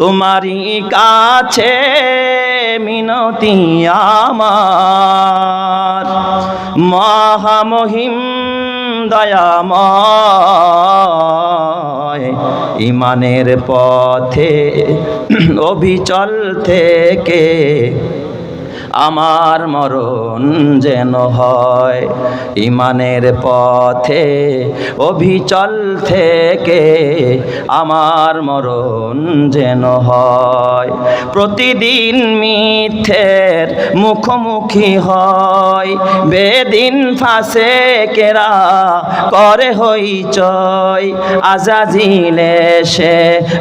তোমারই কাছে মিনতি আমার। মহামহিম দয়াময়, ইমানের পথে অবিচল থেকে আমার মরণ যেন হয়। ইমানের পথে অভিচল থেকে আমার মরণ যেন হয়। প্রতিদিন মিথ্যের মুখোমুখি হয়। বেদিন ফাঁসে কেরা করে হইচয় আজাজিলে সে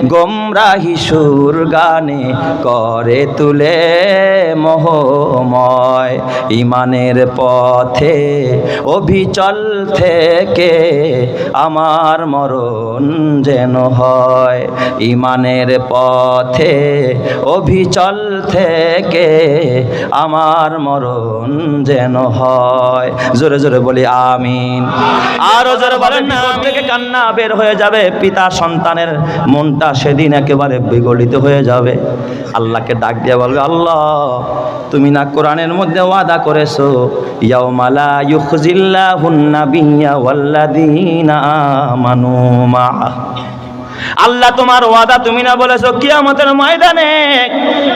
গোমরাহি সুর গানে করে তুলে মোহময়। ইমানের পথে, অভিচল থেকে আমার মরণ যেন হয়। ইমানের পথে অভিচল থেকে আমার মরণ যেন হয়। জোরে জোরে বলি, আমিন। আরও জোরে বলেন না থেকে কান্না বের হয়ে যাবে। পিতা সন্তানের মনটা সেদিন একেবারে বিগলিত হয়ে যাবে। আল্লাহকে ডাক দিয়ে বলবে, আল্লাহ, তুমি না কোরআনের মধ্যে ওয়াদা করেছ ইয়াউমালা ইউখজিল্লাহুন নাবিয়্যা ওয়াল্লাযীনা আমানু মাআহ। আল্লাহ তোমার ওয়াদা তুমি না বলেছ, কিয়ামতের ময়দানে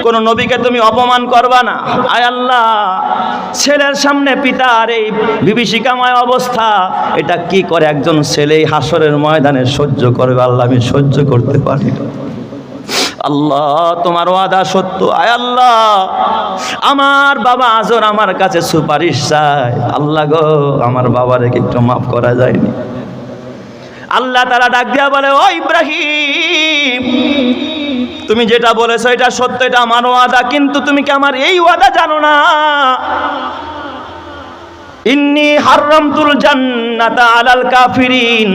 কোন নবীকে তুমি অপমান করবা না। আয় আল্লাহ, ছেলের সামনে পিতার এই বিভীষিকাময় অবস্থা, এটা কি করে একজন ছেলে হাসরের ময়দানে সহ্য করবে? আল্লাহ, আমি সহ্য করতে পারি আল্লাহ, তোমার ওয়াদা সত্য। আয় আল্লাহ, আমার বাবা আজর আমার কাছে সুপারিশ চায়। আল্লাহ গো, আমার বাবারে একটু মাফ করা যায়নি? আল্লাহ তারা ডাক দিয়া বলে, ও ইব্রাহিম, তুমি যেটা বলেছ এটা সত্য, এটা আমার ওয়াদা, কিন্তু তুমি কি আমার এই ওয়াদা জানো না? ইন্নি হারামতুল জান্নাতা আলাল কাফিরিন,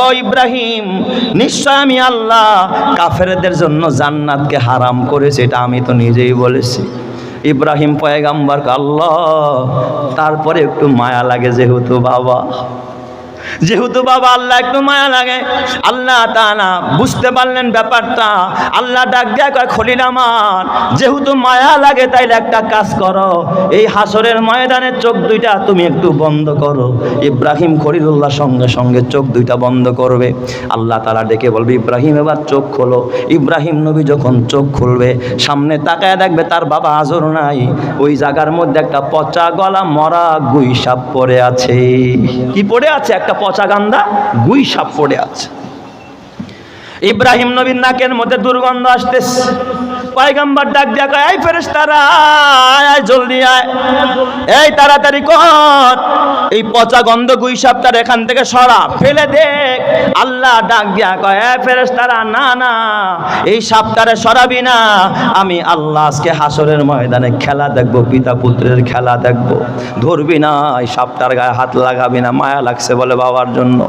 ও ইব্রাহিম, নিশ্চয় আমি আল্লাহ কাফেরদের জন্য জান্নাতকে হারাম করেছি, এটা আমি তো নিজেই বলেছি। ইব্রাহিম পয়গাম্বার, আল্লাহ, তারপরে একটু মায়া লাগে যেহেতু বাবা। যেহেতু বাবা আল্লাহ একটু মায়া লাগে, আল্লাহ তাআলা বুঝতে পারলেন ব্যাপারটা। আল্লাহ ডাক দেয়া কয়, খলিল যেহেতু মায়া লাগে তাইলে একটা কাজ করো, এই হাসরের ময়দানের চোখ দুইটা তুমি একটু বন্ধ করো। ইব্রাহিম খলিলুল্লাহ সঙ্গে সঙ্গে চোখ দুইটা বন্ধ করবে। আল্লাহ তাআলা ডেকে বলবে, ইব্রাহিম, এবার চোখ খোলো। ইব্রাহিম নবী যখন চোখ খুলবে, সামনে তাকায় দেখবে তার বাবা আজর নাই। ওই জায়গার মধ্যে একটা পচা গলা মরা গুই সাপ পড়ে আছে। কি পড়ে আছে? একটা পচা গান্দা গুই সাপ পড়ে আছে। ইব্রাহিম নবীর নাকের মধ্যে দুর্গন্ধ আসতেছে। পয়গাম্বার ডাক দিয়া কয় এই ফেরেশতারা, আয় আয়, জলদি আয়। এই তাড়াতাড়ি কর। এই পচা গন্ধ গুই সাপটার এখান থেকে সরা, ফেলে দেখ আল্লাহ ডাক দিয়া কয় এই ফেরেশতারা, না না, এই সাপটারে সরাবি না। আমি আল্লাহ আজকে হাসরের ময়দানে খেলা দেখব, পিতা পুত্রের খেলা দেখব। ধরবি না, এই সাপটার গায়ে হাত লাগাবি না, মায়া লাগছে বলে বাবার জন্য।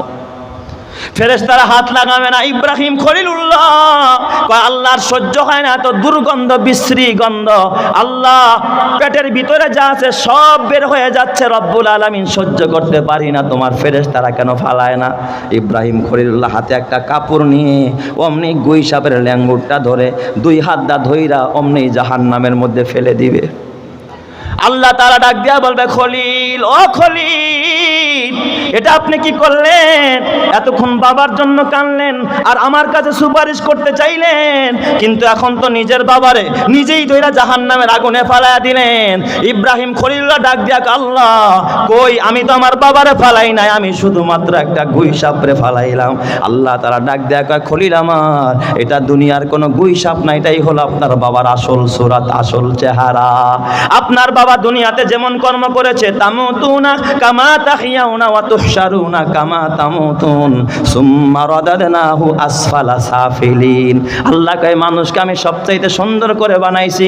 ফেরেশতারা হাত লাগাবে না, ইব্রাহিম কয়, আল্লাহর সহ্য হয় না তো দুর্গন্ধ, বিশ্রী গন্ধ। আল্লাহ পেটের ভিতরে যা আছে সব বের হয়ে যাচ্ছে, রব্বুল আলামিন সহ্য করতে পারি না। তোমার ফেরেশতারা কেন ফালায় না? ইব্রাহিম খলিলুল্লাহ হাতে একটা কাপড় নিয়ে অমনি গুই সাপের ল্যাঙ্গুরটা ধরে দুই হাত দা ধইরা অমনি জাহান নামের মধ্যে ফেলে দিবে। আল্লাহ তারা ডাক দিয়া বলবে, খলিল, ও খলিল, এটা আপনি কি করলেন? এতক্ষণ বাবার জন্য কানলেন আর আমার কাছে সুপারিশ করতে চাইলেন। কিন্তু এখন তো নিজের বাবারে নিজেই ধইরা জাহান নামের আগুনে ফালাইয়া দিলেন। ইব্রাহিম খলিল্লা ডাক দিয়া আল্লাহ, কই? আমি তো আমার বাবারে ফালাই নাই, আমি শুধুমাত্র একটা গুই সাপরে ফালাইলাম। আল্লাহ তারা ডাক দেয়া কয়, খলিল আমার, এটা দুনিয়ার কোনো গুই সাপ না এটাই হলো আপনার বাবার আসল সুরাত, আসল চেহারা। আপনার বাবা দুনিয়াতে যেমন কর্ম করেছে, তামুতুনা কামা তাহিয়াউনা ওয়া তুহশারুনা কামা তামুতুন। সুম্মা রাদাদনাহু আসফালা মানুষকে আমি সবচাইতে সুন্দর করে বানাইছি।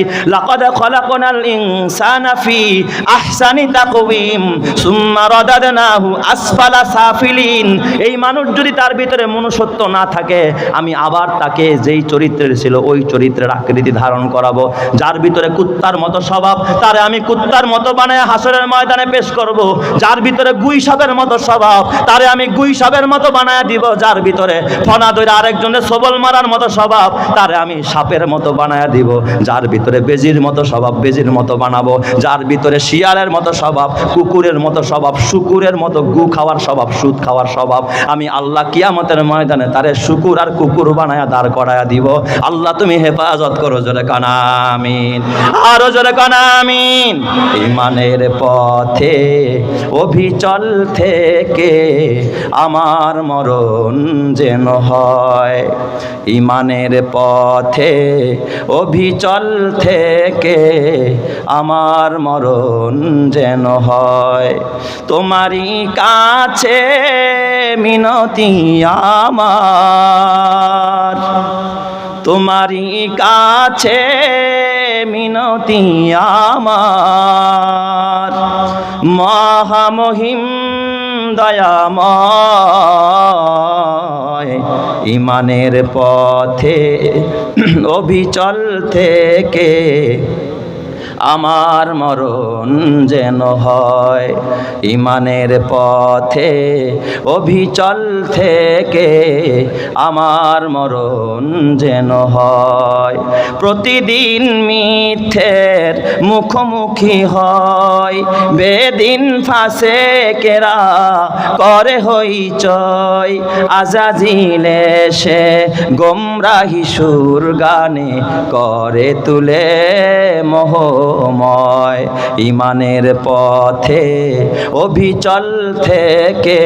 এই মানুষ যদি তার ভিতরে মনুষ্যত্ব না থাকে, আমি আবার তাকে যেই চরিত্রের ছিল, ওই চরিত্রের আকৃতি ধারণ করাবো। যার ভিতরে কুত্তার মতো স্বভাব, তারে আমি কুত্তার মতো বানায় হাসরের ময়দানে পেশ করব। যার ভিতরে গুই সাপের মতো স্বভাব, তারে আমি গুই সাপের মতো বানায় দিব, যার ভিতরে ফনা দইরা আরেকজনের সবল মারার মতো স্বভাব, তারে আমি সাপের মতো বানায় দিব। যার ভিতরে বেজির মতো স্বভাব, বেজির মতো বানাবো। যার ভিতরে শিয়ালের মতো স্বভাব, কুকুরের মতো স্বভাব, শুকুরের মতো গু খাওয়ার স্বভাব, সুদ খাওয়ার স্বভাব, আমি আল্লাহ কিয়ামতের ময়দানে তারে শুকুর আর কুকুর বানায় দাঁড় করায়া দিব। আল্লাহ তুমি হেফাজত করো, জোরে কানামিন আরও জোরে কানামিন ইমানের পথে, অভিচল থেকে আমার মরণ যেন হয়। ইমানের পথে, অভিচল থেকে আমার মরণ যেন হয়। তোমারই কাছে মিনতি আমার। তোমারই কাছে মিনতি আমার। মহামহিম ইমানের পথে অবিচল থেকে আমার মরণ যেন হয়। ইমানের পথে অভিচল থেকে আমার মরণ যেন হয়। প্রতিদিন মিথ্যের মুখোমুখি হয়। বেদিন ফাঁসে কেরা করে হইচয় আজাজিলে সে গোমরাহি সুর গানে করে তুলে মোহময় ইমানের পথে অভিচল থেকে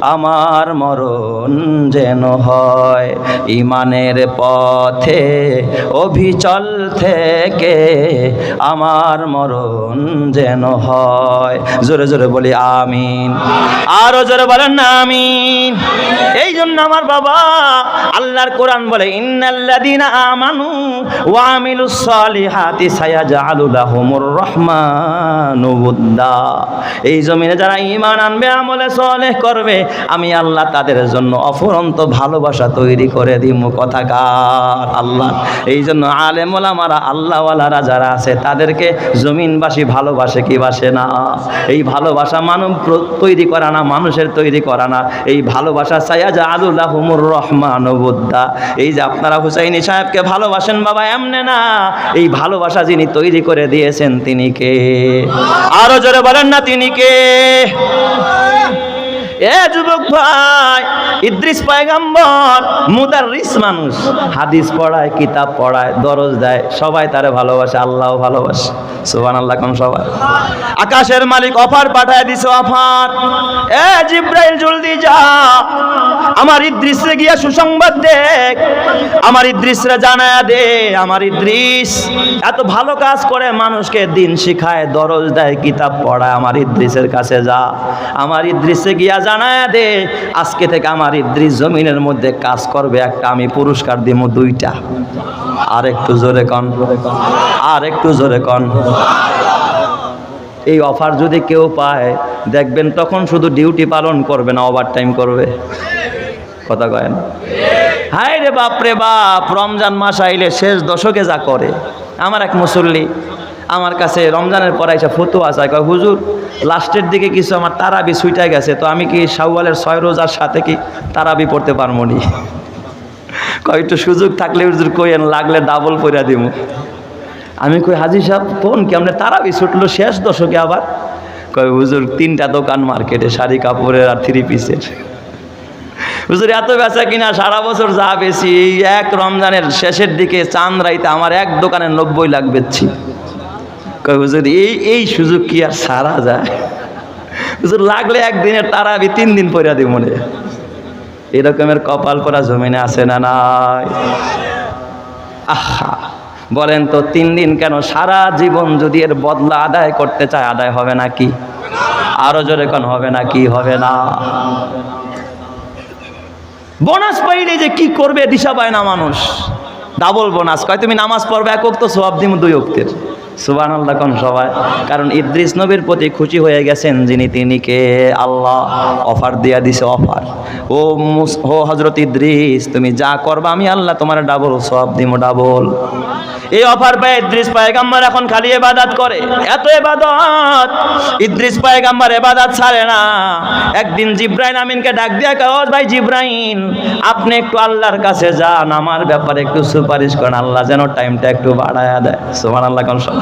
আমার মরণ যেন হয়। ইমানের পথে অভিচল থেকে আমার মরণ যেন হয়। জোরে জোরে বলি, আমিন। আরও জোরে বলেন না, আমিন। এই জন্য আমার বাবা আল্লাহর কোরআন বলে, ইন্নাল্লাযীনা আমানু ওয়া আমিলুস সালিহাতি সায়াজআলু এই জমিনে যারা ঈমান আনবে, আমলে করবে, আমি আল্লাহ তাদের জন্য অফুরন্ত ভালোবাসা তৈরি করে কথাকার আল্লাহ। এই জন্য আল্লাহওয়ালারা যারা আছে, তাদেরকে জমিনবাসী ভালোবাসে কি বাসে না? এই ভালোবাসা মানব তৈরি করা না, মানুষের তৈরি করা না। এই ভালোবাসা সায়াজা আলুল্লাহমুর রহমান এই যে আপনারা হুসাইনি সাহেবকে ভালোবাসেন বাবা, এমনে না। এই ভালোবাসা যিনি তৈরি করে দিয়েছেন তিনি কে? আরও জোরে বলেন না তিনি কে? যুবক ভাই, ইদ্রিস পায়গাম্বর মানুষ। হাদিস পড়ায়, কিতাব পড়ায়, দরজ দেয়, সবাই তারে ভালোবাসে আল্লাহ ভালোবাসে। আল্লাহ সবাই। আকাশের মালিক অফার পাঠায় দিছে অফার। এ জিব্রাইল, জলদি যা। আমার ইদ্রিসরে গিয়া সুসংবাদ দেখ। আমার ইদ্রিসরে জানায়া দে, আমার ইদ্রিস। এত ভালো কাজ করে মানুষকে দিন শিখায়, দরজ দেয়, কিতাব পড়ায়। আমার ইদ্রিসের কাছে যা। আমার ইদ্রিসে গিয়া জানায়া দে, আজকে থেকে আমার ইদ্রিস জমিনের মধ্যে কাজ করবে একটা, আমি পুরস্কার দিব দুইটা। আর একটু জোরে কন। আর একটু জোরে কন। এই অফার যদি কেউ পায়, দেখবেন তখন শুধু ডিউটি পালন করবে না ওভার টাইম করবে। কথা কয় না? হায় রে বাপ রে বাপ, রমজান মাস আইলে শেষ দশকে যা করে। আমার এক মুসল্লি আমার কাছে রমজানের পর এসে ফতুয়া চায়। কয়, হুজুর, লাস্টের দিকে কিছু আমার তারাবি সুইটা গেছে, তো আমি কি শাওয়ালের ছয় রোজার সাথে কি তারাবি পড়তে পারব নি? কয়, একটু সুযোগ থাকলে হুজুর কইয়েন, লাগলে ডাবল পইরা দিব আমি কই, হাজি সাহেব, কোন কেমনে তারাবি ছুটলো শেষ দশকে আবার? কয়, হুজুর, তিনটা দোকান মার্কেটে, শাড়ি কাপড়ের আর থ্রি পিসের হুজুর, এত বেচা কিনা, সারা বছর যা বেশি এই এক রমজানের শেষের দিকে চাঁদ রাইতে আমার এক দোকানে নব্বই লাখ বেচছি। হুজুর, এই এই সুযোগ কি আর সারা যায়? লাগলে একদিনের তারা আমি তিন দিন পরে দিই মনে এরকমের কপাল করা জমিনে আছে না নাই? আহা, বলেন তো, তিন দিন কেন সারা জীবন যদি এর বদলা আদায় করতে চায়, আদায় হবে নাকি আরও জোরে কোন হবে না কি? হবে না। বোনাস পাইলে যে কি করবে, দিশা পায় না মানুষ। Double bonus. কয়, তুমি নামাজ পড়বে, এক তো সব দিম দুই অক্তের সুবান আল্লাহ কোন সবাই। কারণ ইদ্রিস নবীর প্রতি খুশি হয়ে গেছেন যিনি, তিনি কে? আল্লাহ। অফার দিয়া দিছে অফার। ও ও হজরত ইদ্রিস, তুমি যা করবা, আমি আল্লাহ তোমার ডাবল সব দিম ডাবল এই অফার পায় ইদ্রিস পায়গাম্বার এখন খালি এবাদাত করে। এত এবাদত ইদ্রিস পায়গাম্বার এবাদাত ছাড়ে না। একদিন জিব্রাইন আমিনকে ডাক দিয়া ও ভাই জিব্রাইন আপনি একটু আল্লাহর কাছে যান। আমার ব্যাপারে একটু সুপারিশ করেন। আল্লাহ যেন টাইমটা একটু বাড়ায়া দেয়। সোমান আল্লাহ সব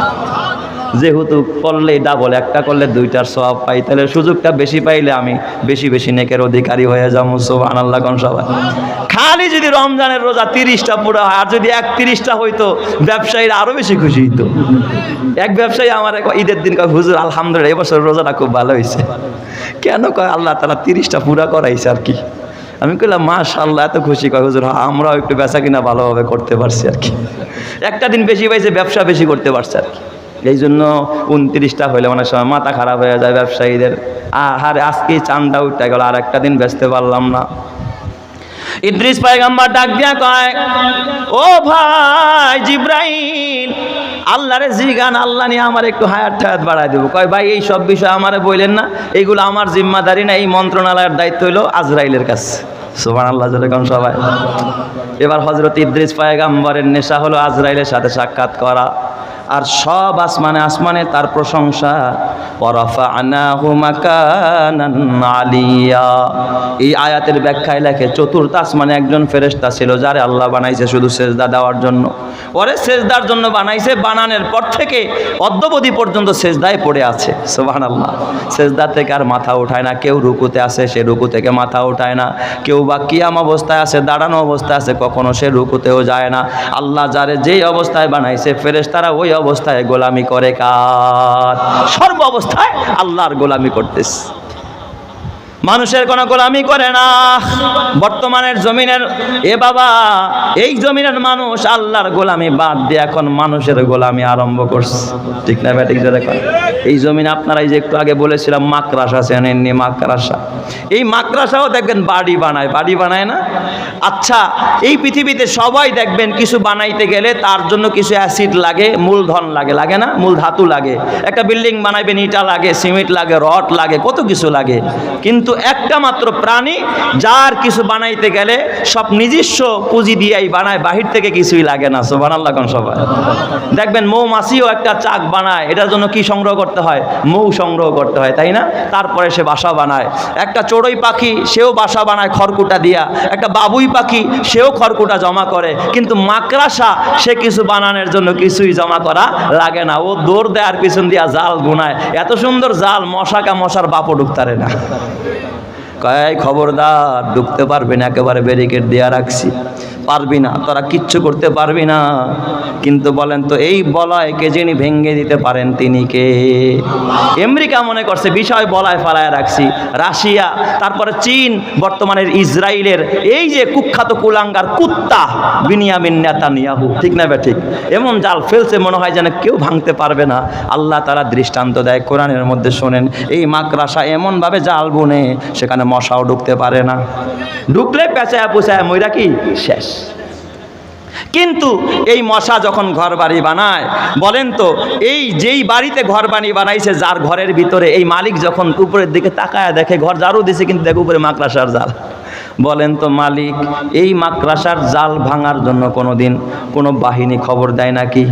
যেহেতু করলে ডাবল একটা করলে দুইটার সব পাই, তাহলে সুযোগটা বেশি পাইলে আমি বেশি বেশি নেকের অধিকারী হয়ে যাব সোহান আল্লাহ কোন সবাই খালি যদি রমজানের রোজা তিরিশটা পুরো হয়, আর যদি একত্রিশটা হইতো, ব্যবসায়ীরা আরও বেশি খুশি হইতো। এক ব্যবসায়ী আমার এক ঈদের দিন কয়, হুজুর, আলহামদুলিল্লাহ এবছর রোজাটা খুব ভালো হয়েছে কেন কয়, আল্লাহ তারা তিরিশটা পুরা করাইছে আর কি। আমি কইলাম মাশাল্লাহ এত খুশি। কয়, হুজুর, আমরাও একটু বেচা কিনা ভালোভাবে করতে পারছি আর কি। একটা দিন বেশি পাইছে ব্যবসা বেশি করতে পারছে আর কি। এই জন্য উনত্রিশটা হইলে অনেক সময় মাথা খারাপ হয়ে যায় ব্যবসায়ীদের। আর আজকে চানটা উঠতে গেল, আর একটা দিন বেচতে পারলাম না। ইদ্রিস পায়গাম্বার ডাক দিয়া কয়, ও ভাই জিব্রাইল আল্লাহরে জিগান, আল্লাহ নিয়ে আমার একটু হায়ার ঠায়াত বাড়াই দেবো। কয়, ভাই, এই সব বিষয় আমার বললেন না। এইগুলো আমার জিম্মাদারি না, এই মন্ত্রণালয়ের দায়িত্ব হলো আজরাইলের কাছে। সোমান আল্লাহ যেরকম সবাই। এবার হজরত ইদ্রিস পায়গাম্বরের নেশা হলো আজরাইলের সাথে সাক্ষাৎ করা। আর সব আসমানে আসমানে তার প্রশংসা আলিয়া। এই আয়াতের ব্যাখ্যায় লেখে, চতুর্থ আসমানে একজন ফেরেশতা ছিল যারে আল্লাহ বানাইছে শুধু সেজদা দেওয়ার জন্য। ওরে সেজদার জন্য বানাইছে, বানানের পর থেকে অদ্যবধি পর্যন্ত সেজদায় পড়ে আছে সোহান আল্লাহ সেজদা থেকে আর মাথা উঠায় না, কেউ রুকুতে আসে সে রুকু থেকে মাথা ওঠায় না। কেউ বা কিয়াম অবস্থায় আছে, দাঁড়ানো অবস্থায় আছে, কখনো সে রুকুতেও যায় না। আল্লাহ যারে যেই অবস্থায় বানাইছে, ফেরেশতারা ওই অবস্থায় গোলামি করে কার? সর্ব অবস্থায় আল্লাহর গোলামি করতেছে। মানুষের কোনো গোলামি করে না। বর্তমানের জমিনের, এ বাবা, এই জমিনের মানুষ আল্লাহর গোলামি বাদ দিয়ে এখন মানুষের গোলামি আরম্ভ করছে। ঠিক না ব্যাটিক এই জমিন আপনারা এই যে একটু আগে বলেছিলাম, মাকড়াসা চেনেননি মাকড়াসা। এই মাকড়াসাও দেখবেন বাড়ি বানায় বাড়ি বানায় না? আচ্ছা এই পৃথিবীতে সবাই দেখবেন কিছু বানাইতে গেলে তার জন্য কিছু অ্যাসিড লাগে, মূলধন লাগে লাগে না? মূল ধাতু লাগে। একটা বিল্ডিং বানাইবেন, ইটা লাগে, সিমেন্ট লাগে, রড লাগে, কত কিছু লাগে। কিন্তু একটা মাত্র প্রাণী যার কিছু বানাইতে গেলে সব নিজস্ব পুঁজি দিয়েই বানায়, বাহির থেকে কিছুই লাগে না সো বানাল্লা কোন সবাই দেখবেন মৌমাছিও একটা চাক বানায়, এটার জন্য কি সংগ্রহ করতে হয়? মৌ সংগ্রহ করতে হয়, তাই না? তারপরে সে বাসা বানায়। একটা চড়ুই পাখি, সেও বাসা বানায় খড়কুটা দিয়া। একটা বাবুই পাখি, সেও খড়কুটা জমা করে। কিন্তু মাকড়াসা, সে কিছু বানানোর জন্য কিছুই জমা করা লাগে না। ও দৌড় দেয় আর পিছন দিয়া জাল গুনায়। এত সুন্দর জাল মশাকা মশার বাপও ঢুকতারে না। কয় খবরদার ঢুকতে পারবেন একেবারে ব্যারিকেড দেওয়া রাখছি। পারবি না, তোরা কিচ্ছু করতে পারবি না। কিন্তু বলেন তো, এই বলয়কে যিনি ভেঙে দিতে পারেন, তিনি কে? আমেরিকা মনে করছে, বিষয় বলায় ফালায় রাখছি। রাশিয়া, তারপরে চীন, বর্তমানের ইসরায়েলের এই যে কুখ্যাত কুলাঙ্গার কুত্তা, বিনিয়ামিন নেতানিয়াহু। ঠিক না ঠিক? এমন জাল ফেলছে, মনে হয় যেন কেউ ভাঙতে পারবে না। আল্লাহ তারা দৃষ্টান্ত দেয়, কোরআনের মধ্যে শোনেন, এই মাকড়াসা এমনভাবে জাল বুনে, সেখানে মশাও ঢুকতে পারে না। ঢুকলে পেঁচায় পুচায় ময়রা কি? শেষ। কিন্তু এই মশা যখন ঘর বাড়ি বানায়, বলেন তো, এই যেই বাড়িতে ঘর বাড়ি বানাইছে, যার ঘরের ভিতরে এই মালিক যখন উপরের দিকে তাকায় দেখে, ঘর জারু দিছে, কিন্তু দেখে উপরে মাকড়াসার জাল। বলেন তো, মালিক, এই মাকড়াসার জাল ভাঙার জন্য কোনো দিন কোনো বাহিনী খবর দেয় নাকি?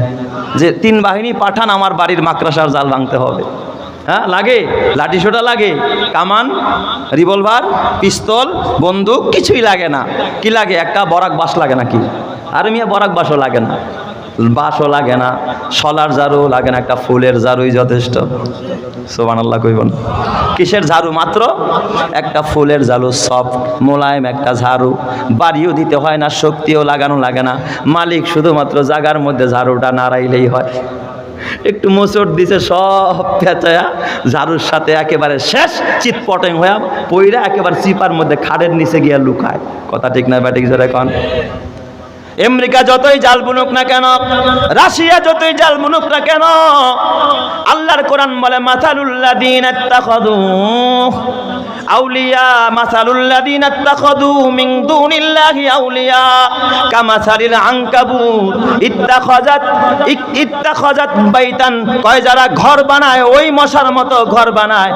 যে তিন বাহিনী পাঠান, আমার বাড়ির মাকড়াসার জাল ভাঙতে হবে। হ্যাঁ লাগে? লাঠি সোটা লাগে? কামান, রিভলভার, পিস্তল, বন্দুক, কিছুই লাগে না। কি লাগে? একটা বরাক বাস লাগে নাকি? আর মিয়া বরাক বাসও লাগে না। বাসও লাগে না সলার ঝাড়ু লাগে না, একটা ফুলের ঝাড়ুই যথেষ্ট। সোবান আল্লাহ কইবন কিসের ঝাড়ু মাত্র? একটা ফুলের ঝাড়ু, সফট, মোলায়েম, একটা ঝাড়ু। বাড়িও দিতে হয় না, শক্তিও লাগানো লাগে না। মালিক শুধুমাত্র জাগার মধ্যে ঝাড়ুটা নাড়াইলেই হয়। একটু মোচড় দিছে সব পেঁচায়া, ঝাড়ুর সাথে একেবারে শেষ চিৎপটং হয়ে পইরা একেবারে চিপার মধ্যে খাড়ের নিচে গিয়া লুকায়। কথা ঠিক না ব্যাটিক জোরে কন? আমেরিকা যতই জাল বুনুক না কেন, রাশিয়া যতই জাল বুনুক না কেন, আল্লাহর কোরআন বলে মাথালুল্লাদিন ইত্তাখাদু আউলিয়া আউলিয়া। বাইতান। যারা ঘর বানায়, ওই মশার মতো ঘর বানায়।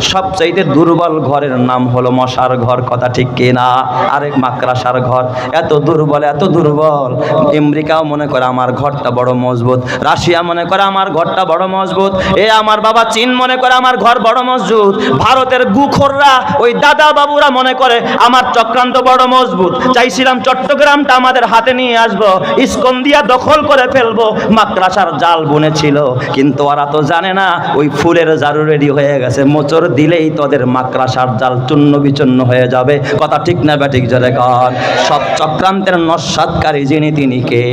সবচাইতে দুর্বল ঘরের নাম হলো মশার ঘর, কথা ঠিক কিনা আরেক মাকড়াসার ঘর। এত দুর্বল এত দুর্বল। আমেরিকাও মনে করে আমার ঘরটা বড় মজবুত। রাশিয়া মনে করে আমার ঘরটা বড় মজবুত। এ আমার বাবা চীন মনে করে আমার ঘর বড় মজবুত। ভারতের গুখররা, ওই দাদা বাবুরা মনে করে আমার চক্রান্ত বড় মজবুত। চাইছিলাম চট্টগ্রামটা আমাদের হাতে নিয়ে আসব, ইস্কন্দিয়া দখল করে ফেলব মাকড়াসার জাল বুনেছিল। কিন্তু ওরা তো জানে না, ওই ফুলের জারু রেডি হয়ে গেছে। মোচর দিলেই তোদের মাকড়াসার জাল চূর্ণ বিচূর্ণ হয়ে যাবে। কথা ঠিক না ব্যাটিক জোরে কর। সব চক্রান্তের নস্বাদকারী যিনি, তিনি কে?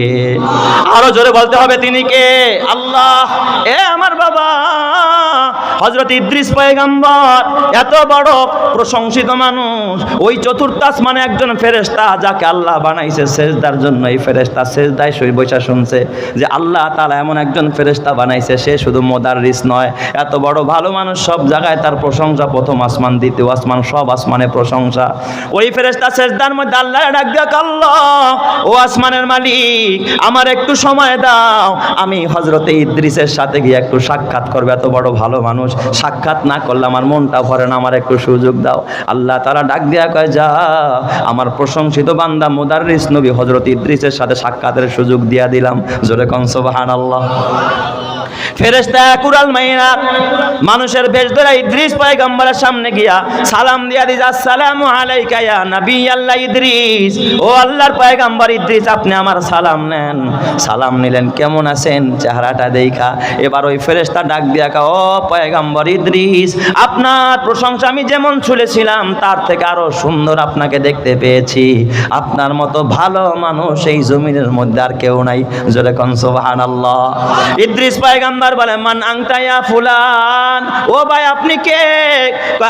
আরও জোরে বলতে হবে, তিনি কে? আল্লাহ, এ আমার বাবা। হজরত ইদ্রিস পয়গাম্বর, এত বড় প্রশংসিত মানুষ, ওই চতুর্থ আসমানে একজন ফেরেশতা যাকে আল্লাহ বানাইছে সেজদার জন্য এই ফেরেশতা সেজদায় শুই বৈশা শুনছে যে আল্লাহ তাআলা এমন একজন ফেরেশতা বানাইছে, সে শুধু মোদাররিস নয়, এত বড় ভালো মানুষ সব জায়গায় তার প্রশংসা, প্রথম আসমান, দ্বিতীয় আসমান, সব আসমানে প্রশংসা। ওই ফেরেশতা সেজদার মধ্যে আল্লাহ ডাক দেখ ও আসমানের মালিক, আমার একটু সময় দাও, আমি হজরতে ইদ্রিসের সাথে গিয়ে একটু সাক্ষাৎ করবে। এত বড় ভালো মানুষ। সাক্ষাৎ না করলে আমার মনটা ভরে না, আমার একটু সুযোগ দাও। আল্লাহ তারা ডাক দেয়া কয়, যা। আমার প্রশংসিত বান্দা মুদাররিস নবী হজরত ইদ্রিসের সাথে সাক্ষাতের সুযোগ দিয়া দিলাম। জোরে কনসবাহান আল্লাহ ফেরেশতা কুরাল মাইনা মানুষের বেশ ধরে ইদ্রিস পয়গম্বরের সামনে গিয়া সালাম দিয়া দিস আসসালামু আলাইকা নবী আল্লাহ ইদ্রিস। ও আল্লাহর পয়গম্বর ইদ্রিস, আপনি আমার সালাম নেন। সালাম নিলেন, কেমন আছেন? চেহারাটা দেখা। এবার ওই ফেরেশতা ডাক আপনার প্রশংসা আমি যেমন শুনেছিলাম, তার থেকে আরও সুন্দর আপনাকে দেখতে পেয়েছি। আপনার মতো ভালো মানুষ এই জমিনের মধ্যে আর কেউ নাই। জোরে কন সুবহানাল্লাহ। ইদ্রিস পয়গম্বর বলে, মান আংতায়া ফুলান? ও ভাই, আপনি কে?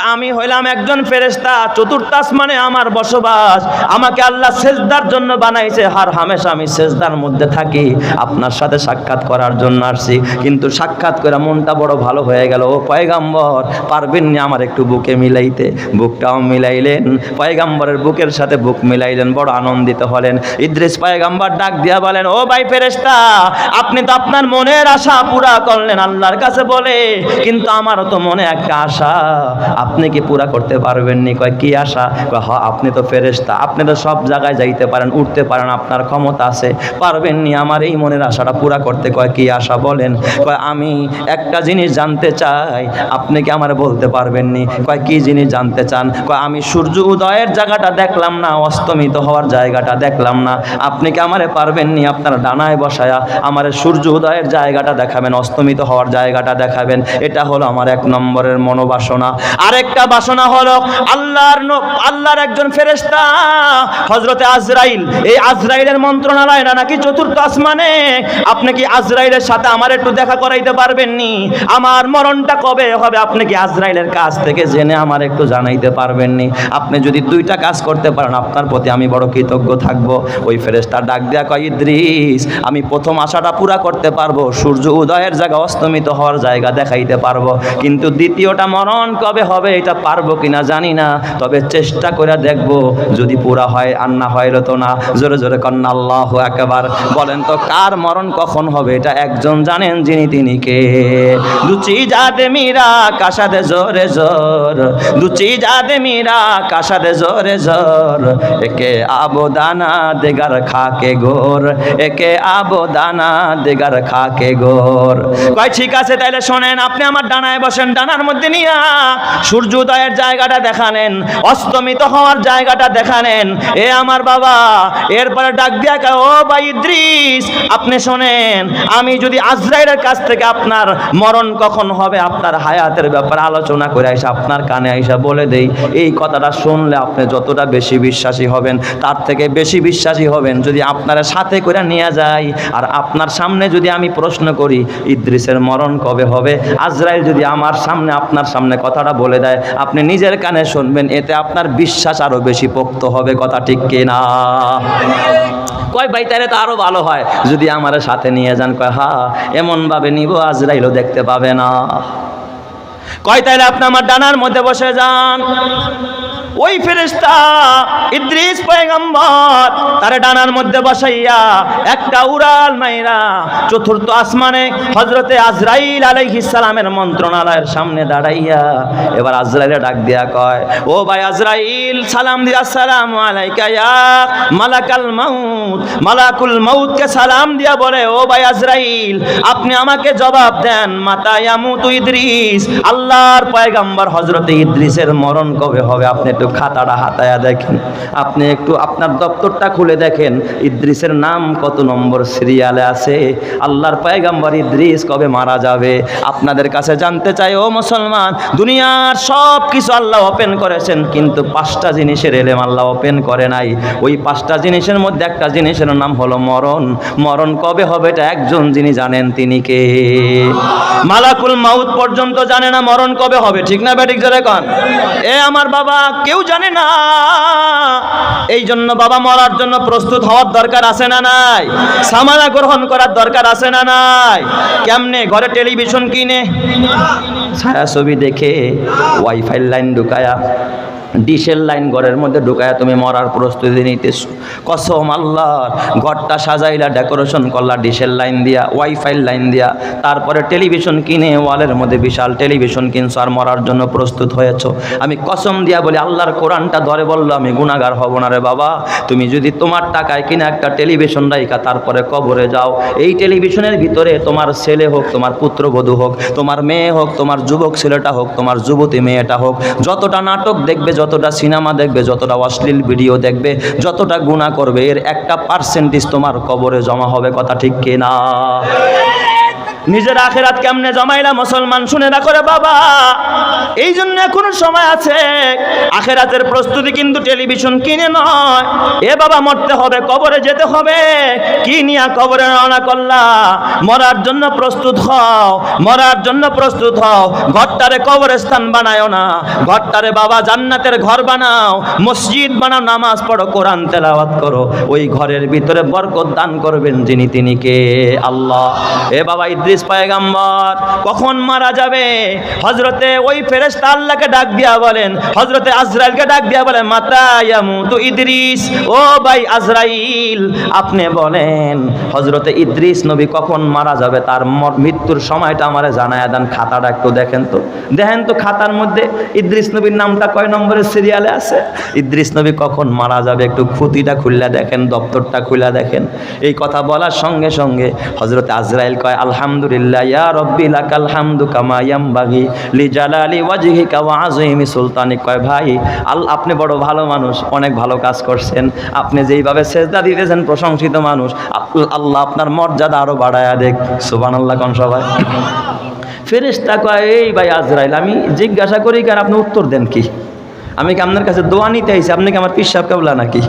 আমি হইলাম একজন ফেরেশতা, চতুর্থ আসমানে আমার বসবাস। আমাকে আল্লাহ সেজদার জন্য বানাইছে। হার হামেশা আমি সেজদার মধ্যে থাকি। আপনার সাথে সাক্ষাৎ করার জন্য আসছি। কিন্তু সাক্ষাৎ করে মনটা বড় ভালো হয়ে গেল। ও পয়গাম্বর, পারবেন না আমার একটু বুকে মিলাইতে? বুকটাও মিলাইলেন। পয়গাম্বরের বুকের সাথে বুক মিলাইলেন, বড় আনন্দিত হলেন। ইদ্রিস পয়গাম্বর ডাক দিয়া বলেন, ও ভাই ফেরেশতা, আপনি তো আপনার মনের আশা পুরা করলেন আল্লাহর কাছে বলে। কিন্তু আমারও তো মনে একটা আশা। আপনি কি পুরা করতে পারবেন নি? কয়, কি আশা? কয়, হ, আপনি তো ফেরেশতা। আপনি তো সব জায়গায় যাইতে পারেন, উঠতে পারেন, আপনার ক্ষমতা আছে। পারবেন নি আমার এই মনের আশাটা পুরা করতে? কয়, কি আশা? বলেন। কয়, আমি একটা জিনিস জানতে চাই, আপনি কি আমার বলতে পারবেন নি কয়, কি জিনিস জানতে চান? কয়, আমি সূর্য উদয়ের জায়গাটা দেখলাম না, অস্তমিত হওয়ার জায়গাটা দেখলাম না। আপনি কি আমারে পারবেন নি আপনার ডানায় বসায়া আমার সূর্য উদয়ের জায়গাটা দেখাবেন, অস্তমিত হওয়ার জায়গাটা দেখাবেন? এটা হলো আমার এক নম্বরের মনোবাসনা। আরেকটা বাসনা হলো আল্লাহর আল্লাহর একজন ফেরেশতা হজরতে আজরাইল। এই আজরাইলের মন্ত্রণালয় না, নাকি চতুর্থ আসমানে? আপনি কি আজরাইলের সাথে আমার একটু দেখা করাইতে পারবেন নি আমার মরণটা কবে হবে? আপনি কি আজরাইলের কাছ থেকে জেনে আমার একটু জানাইতে পারবেন নি আপনি যদি দুইটা কাজ করতে পারেন, আপনার প্রতি আমি বড় কৃতজ্ঞ থাকব। ওই ফেরেশতা ডাক দেয়া কয়, ইদ্রিস, আমি প্রথম আশাটা পুরা করতে পারব। সূর্য উদয়ের জায়গা অস্তমিত হওয়ার জায়গা দেখাইতে পারব। কিন্তু দ্বিতীয়টা মরণ কবে হবে, এটা পারব কিনা জানি না। তবে চেষ্টা করে দেখব, যদি পুরা হয় আর না হয় তো না। জোরে জোরে কন্যা, আল্লাহ একেবার বলেন তো, কার মরণ কখন হবে? এটা একজন জানেন যিনি, তিনি কে? মীরা জোরে জোর। মীরা জোরে জোর। একে আবদানা দেগার খাকে গোর। একে আবদানা দেগার খাকে গোর। ঠিক আছে, তাইলে শোনেন, আপনি আমার ডানায় বসেন, ডানার মধ্যে নিয়ে সূর্যোদয়ের জায়গাটা দেখালেন অস্তমিত হওয়ার জায়গাটা দেখানেন। এ আমার বাবা, এরপরে ডাক দিয়া ও ভাই ইদ্রিস, আপনি শোনেন, আমি যদি আজরাইলের কাছ থেকে আপনার মরণ কখন হবে আপনি আপনার হায়াতের ব্যাপারে আলোচনা করে আইসা আপনার কানে আইসা বলে দেই। এই কথাটা শুনলে আপনি যতটা বেশি বিশ্বাসী হবেন, তার থেকে বেশি বিশ্বাসী হবেন যদি আপনার সাথে করে নিয়ে যাই। আর আপনার সামনে যদি আমি প্রশ্ন করি, ইদ্রিসের মরণ কবে হবে? আজরাইল যদি আমার সামনে, আপনার সামনে কথাটা বলে দেয়, আপনি নিজের কানে শুনবেন, এতে আপনার বিশ্বাস আরও বেশি পোক্ত হবে, কথা ঠিক কিনা? কয় ভাই, তাহলে তো আরও ভালো হয়। যদি আমার সাথে নিয়ে যান, কয়, হা এমন ভাবে নিব, আজরাইলও দেখতে পাবে না। কয় তাইলে আপনি আমার ডানার মধ্যে বসে যান। ওই ফেরেশতা ইদ্রিস পয়গম্বর তার ডানার মধ্যে বসাইয়া একটা উড়াল মাইরা চতুর্থ আসমানে হজরতে আজরাইল আলাইহিস সালামের মন্ত্রণালয়ের সামনে দাঁড়াইয়া এবার আজরাইলে ডাক দিয়া কয়, ও ভাই আজরাইল, সালাম দিয়া সালাম আলাইকা মালাকাল মাউত, মালাকুল মাউতকে সালাম দিয়া বলে, ও ভাই আজরাইল, আপনি আমাকে জবাব দেন, মাতা ইয়ামুতু ইদ্রিস, আল্লাহর পয়গাম্বর হজরতে ইদ্রিসের মরণ কবে হবে, আপনি একটু খাতাটা হাতায়া দেখেন। আপনি একটু আপনার দপ্তরটা খুলে দেখেন, ইদ্রিসের নাম কত নম্বর সিরিয়ালে আছে? আল্লাহর পয়গাম্বর ইদ্রিস কবে মারা যাবে? আপনাদের কাছে জানতে চাই, ও মুসলমান, দুনিয়ার সব কিছু আল্লাহ ওপেন করেছেন, কিন্তু পাঁচটা জিনিসের এলেম আল্লাহ ওপেন করে নাই। ওই পাঁচটা জিনিসের মধ্যে একটা জিনিসের নাম হলো মরণ। মরণ কবে হবে এটা একজন যিনি জানেন, তিনি কে? মালাকুল মাউত পর্যন্ত জানে না মরণ কবে হবে, ঠিক না ব্যাটিক জোরে কন? এ আমার বাবা কেউ জানে না। এই জন্য বাবা মরার জন্য প্রস্তুত হওয়ার দরকার আছে না নাই? সামানা গ্রহণ করার দরকার আছে না নাই? কেমনে? ঘরে টেলিভিশন কিনে? ছায়া ছবি দেখে ওয়াইফাই লাইন ঢুকায়া ডিশের লাইন ঘরের মধ্যে ঢুকায়া তুমি মরার প্রস্তুতি নিতেছ। কসম আল্লাহর, ঘরটা সাজাইলা, ডেকোরেশন করলা ডিশের লাইন দিয়া, ওয়াইফাই লাইন দিয়া। তারপরে টেলিভিশন কিনে, ওয়ালের মধ্যে বিশাল টেলিভিশন কিনছো আর মরার জন্য প্রস্তুত হয়েছো। আমি কসম দিয়া বলি, আল্লাহর কোরআনটা ধরে বলল, আমি গুণাগার হব না রে বাবা। তুমি যদি তোমার টাকায় কিনে একটা টেলিভিশন রাইকা তারপরে কবরে যাও। এই টেলিভিশনের ভিতরে তোমার ছেলে হোক, তোমার পুত্রবধূ হোক, তোমার মেয়ে হোক, তোমার যুবক ছেলেটা হোক, তোমার যুবতী মেয়েটা হোক, যতটা নাটক দেখবে যতটা সিনেমা দেখবে, যতটা অশ্লীল ভিডিও দেখবে, যতটা গুণা করবে, এর একটা পার্সেন্টেজ তোমার কবরে জমা হবে, কথা ঠিক কিনা? নিজের আখেরাত কেমনে জমাইলা মুসলমান? শুনে না করে বাবা। এই জন্য এখনও সময় আছে। আখেরাতের প্রস্তুতি কিন্তু টেলিভিশন কিনে নয়। এ বাবা, মরতে হবে, কবরে যেতে হবে। কি নিয়া কবরে রওনা করলা? মরার জন্য প্রস্তুত হও, মরার জন্য প্রস্তুত হও। ঘরটারে কবরস্থান বানায়ও না। ঘরটারে বাবা, জান্নাতের ঘর বানাও। মসজিদ বানাও, নামাজ পড়ো, কোরআন তেলাওয়াত করো। ওই ঘরের ভিতরে বরকত দান করবেন যিনি, তিনি কে? আল্লাহ। এ বাবা, ইদ্রিস পয়গাম্বর, কখন মারা যাবে? হজরতে ওই ফেরেশতা আল্লাহকে ডাক দিয়া বলেন হজরতে আজরাইলকে ডাক দিয়া বলেন, মাতা ইয়ামুতু ইদ্রিস, ও ভাই আজরাইল। আপনি বলেন হজরতে ইদ্রিস নবী কখন মারা যাবে? তার মৃত্যুর সময়টা আমারে জানায় দেন, খাতাটা একটু দেখেন তো। দেখেন তো খাতার মধ্যে ইদ্রিস নবীর নামটা কয় নম্বরের সিরিয়ালে আছে? ইদ্রিস নবী কখন মারা যাবে? একটু খুঁতিটা খুললা দেখেন, দপ্তরটা খুলে দেখেন। এই কথা বলার সঙ্গে সঙ্গে হজরত আজরাইল কয়, আলহামদুলিল্লাহ রব্বি লাকাল হামদু কামা ইয়ামবাগি লি জালালি ওয়াজহিকা ওয়া আযীমি সুলতানি। কয়, ভাই আপনি বড় ভালো মানুষ, অনেক ভালো কাজ করছেন। আপনি যেইভাবে সেজদা দিতেছেন, প্রশংসিত মানুষ আল্লাহ আপনার মর্যাদা আরও বাড়ায়া দেখ। সুবহানাল্লাহ, কোন সবাই ফেরেশতা কয়, এই ভাই আজরাইল, আমি জিজ্ঞাসা করি কার আপনি উত্তর দেন কি? আমি কি আপনার কাছে দোয়া নিতে আইছি? আপনি কি আমার পিসাব কাবলা নাকি?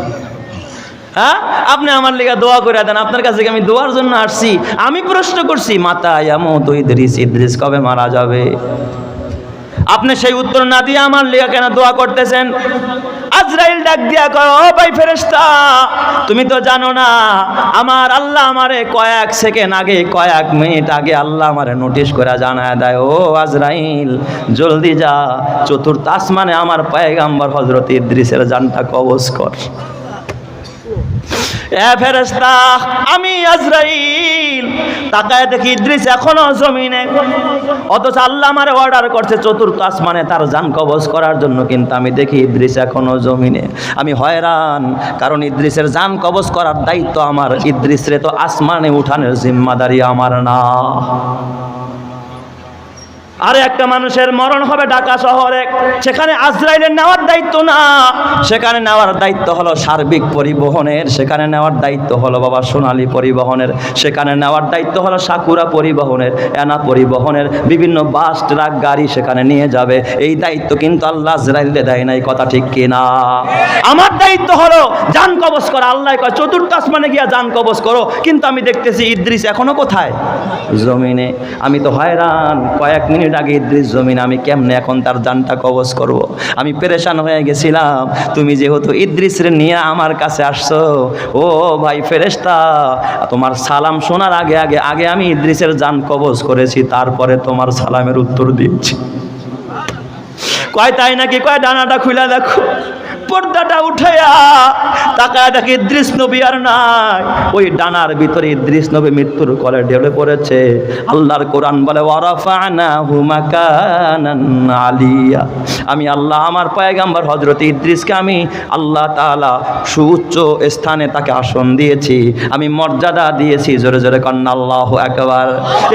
হ্যাঁ? আপনি আমার লেগে দোয়া করে দেন, আপনার কাছে আমি দোয়ার জন্য আসছি? আমি প্রশ্ন করছি, মাতা ইয়ামো তো ইদ্রিস ইদ্রিস কবে মারা যাবে? আপনি সেই উত্তর না দিয়ে আমার লেগে কেন দোয়া করতেছেন? আজরাইল ডাক দিয়া কয়, ও ভাই ফেরেশতা, তুমি তো জানো না, আমার আল্লাহ আমারে কয়েক সেকেন্ড আগে, কয়েক মিনিট আগে আল্লাহ আমারে নোটিশ করে জানায় দেয়, ও আজরাইল, জলদি যা, চতুর্থ আসমানে আমার পায়গাম্বর হজরত ইদ্রিসের জানটা কবজ কর। এ ফেরেশতা, আমি আজরাইল। তাকায় দেখি ইদ্রিস এখনও জমিনে। অথচ আল্লাহ আমার অর্ডার করছে চতুর্থ আসমানে তার জান কবজ করার জন্য, কিন্তু আমি দেখি ইদ্রিস এখনও জমিনে। আমি হয়রান, কারণ ইদ্রিসের জান কবজ করার দায়িত্ব আমার। ইদ্রিসরে তো আসমানে উঠানের জিম্মাদারি আমার না। আর একটা মানুষের মরণ হবে ঢাকা শহরে। সেখানে আজরাইলের নেওয়ার দায়িত্ব না। সেখানে নেওয়ার দায়িত্ব হলো সার্বিক পরিবহনের। সেখানে নেওয়ার দায়িত্ব হলো বাবা সোনালী পরিবহনের। সেখানে নেওয়ার দায়িত্ব হলো সাকুরা পরিবহনের। এনা পরিবহনের বিভিন্ন বাস, ট্রাক, গাড়ি সেখানে নিয়ে যাবে। এই দায়িত্ব কিন্তু আল্লাহ আজরাইলে দেয় নাই, কথা ঠিক কিনা? আমার দায়িত্ব হলো যান কবজ করা। আল্লাহ কয়, চতুর্থ আসমানে গিয়া যান কবজ করো। কিন্তু আমি দেখতেছি ইদ্রিস এখনও কোথায়? জমিনে। আমি তো হয়রান। কয়েক মিনিট আগে ইদ্রিস জমিন, আমি কেমনে এখন তার জানটা কবজ করব। আমি পেরেশান হয়ে গেছিলাম। তুমি যেহেতু ইদ্রিসরে নিয়ে আমার কাছে আসছো, ও ভাই ফেরেস্তা তোমার সালাম শোনার আগে আগে আগে আমি ইদ্রিসের জান কবজ করেছি, তারপরে তোমার সালামের উত্তর দিচ্ছি। কয় তাই নাকি? কয় ডানাটা খুলে দেখো। পর্দাটা উঠাইয়া তাকায় দেখি ইদ্রিস নবী আর নাই। ওই ডানার ভিতরে ইদ্রিস নবী মৃত্যুর কলে ঢেলে পড়েছে। আল্লাহর কোরআন বলে ওয়ারাফানা হুমাকানান আলিয়া। আমি আল্লাহ, আমার পয়গাম্বর হজরত ইদ্রিসকে আমি আল্লাহ তাআলা সুউচ্চ স্থানে তাকে আসন দিয়েছি। আমি মর্যাদা দিয়েছি, জোরে জোরে কন্যা, আল্লাহ একবার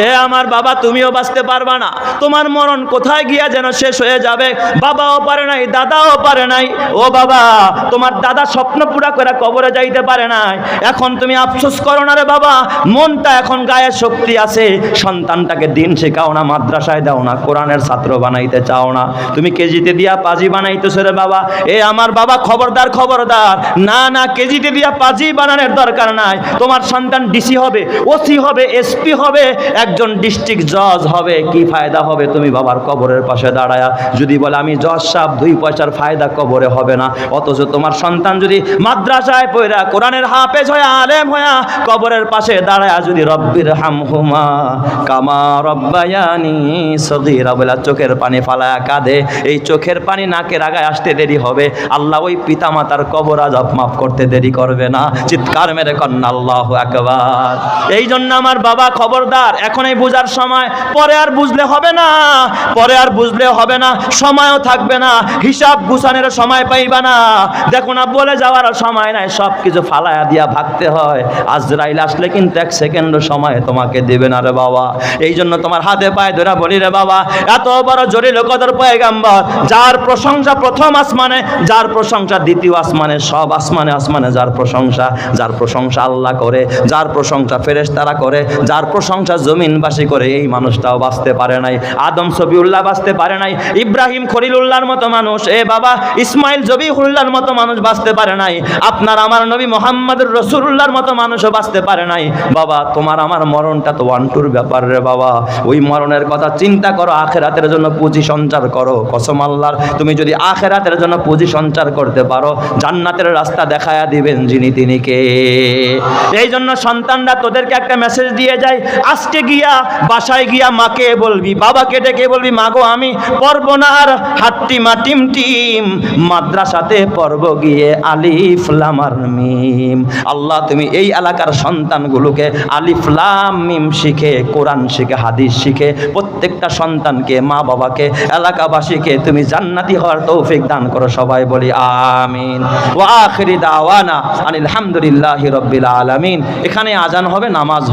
এ আমার বাবা, তুমিও বাঁচতে পারবা না। তোমার মরণ কোথায় গিয়া যেন শেষ হয়ে যাবে? বাবাও পারে নাই, দাদাও পারে নাই। ও বাবা তোমার দাদা স্বপ্ন পুরা করে কবরে যাইতে পারে নাই। এখন তুমি আফসোস করো না রে বাবা, মনটা এখন গায়ে শক্তি আছে। সন্তানটাকে দিন শেখাও না, মাদ্রাসায় দাও না, কোরআনের ছাত্র বানাইতে চাও না। তুমি কেজিতে দিয়া পাজি বানাইতেছো রে বাবা। এ আমার বাবা খবরদার খবরদার। না না, কেজিতে দিয়া পাজি বানানোর দরকার নাই। তোমার সন্তান ডিসি হবে, ওসি হবে, এসপি হবে, একজন ডিস্ট্রিক্ট জজ হবে। কি ফায়দা হবে তুমি বাবার কবরের পাশে দাঁড়ায়া? যদি বলে, আমি জজ সাহেব, দুই পয়সার ফায়দা কবরে হবে না। অথচ তোমার সন্তান যদি মাদ্রাসায় পড়া, কোরআনের হাফেজ হয়ে, আলেম হয়া, কবরের পাশে দাঁড়ায়, যদি রব্বির হাম হুমা কামা রব্বায়ানি সগীরা বলে, চোখের পানি ফালায়া কাঁদে, এই চোখের পানি নাকের আগায় আসতে দেরি হবে। আল্লাহ ওই পিতামাতার কবর আজাব মাফ করতে দেরি করবে না। চিৎকার মেরে কন্যা, আল্লাহ একবার এই জন্য আমার বাবা খবরদার এখনই বুঝার সময়। পরে আর বুঝলে হবে না, পরে আর বুঝলে হবে না, সময়ও থাকবে না। হিসাব গুছানোর সময় পাইবা না। দেখো না বলে, যাওয়ার সময় নাই সব কিছু ফালায়া দিয়া ভাগতে হয়। আজরাইল আসলে কিন্তু এক সেকেন্ড সময় তোমাকে দেবে না রে বাবা। এই জন্য তোমার হাতে পায়ে ধরা বলি রে বাবা, এত বড় জরিল কদর পয়গাম্বর, যার প্রশংসা প্রথম আসমানে, যার প্রশংসা দ্বিতীয় আসমানে, সব আসমানে আসমানে যার প্রশংসা যার প্রশংসা আল্লাহ করে, যার প্রশংসা ফেরেশতারা করে, যার প্রশংসা জমিনবাসী করে, এই মানুষটাও বাঁচতে পারে নাই, আদম সবিউল্লাহ বাঁচতে পারে নাই, ইব্রাহিম খলিলুল্লাহর মতো মানুষ, এ বাবা, ইসমাইল জবিহুল্লাহর মতো মানুষ বাঁচতে পারে নাই। আপনার আমার নবী মোহাম্মদুর রসুল্লাহর মতো মানুষও বাঁচতে পারে নাই। বাবা, তোমার আমার মরণটা তো ওয়ান্টুর ব্যাপার রে বাবা। ওই মরণের কথা চিন্তা করো, আখেরাতের জন্য পুঁজি সঞ্চার করো। কসম আল্লাহর, তুমি যদি আখেরাতের জন্য পুঁজি সঞ্চার করতে পারো, জান্নাতের রাস্তা দেখায়া দিবেন যিনি তিনি কে। এই জন্য সন্তানরা তোদেরকে একটা মেসেজ দিয়ে যায়, আজকে গিয়া বাসায় গিয়া মাকে বলবি? বাবাকে ডেকে বলবি মাগো আমি পড়ব না আর টিম মাটিম মাদ্রাসাতে পড়ব গিয়ে আলিফ লামার মিম আল্লাহ, তুমি এই এলাকার সন্তানগুলোকে আলিফ লাম মিম শিখে, কোরআন শিখে, হাদিস শিখে, প্রত্যেকটা সন্তানকে, মা বাবাকে, এলাকাবাসীকে তুমি জান্নাতি হওয়ার তৌফিক দান করো, সবাই বলি আমিন ওয়া আখিরি দাওয়ানা আনিল হামদুলিল্লাহি রাব্বিল আলামিন এখানে আজান হবে, নামাজ।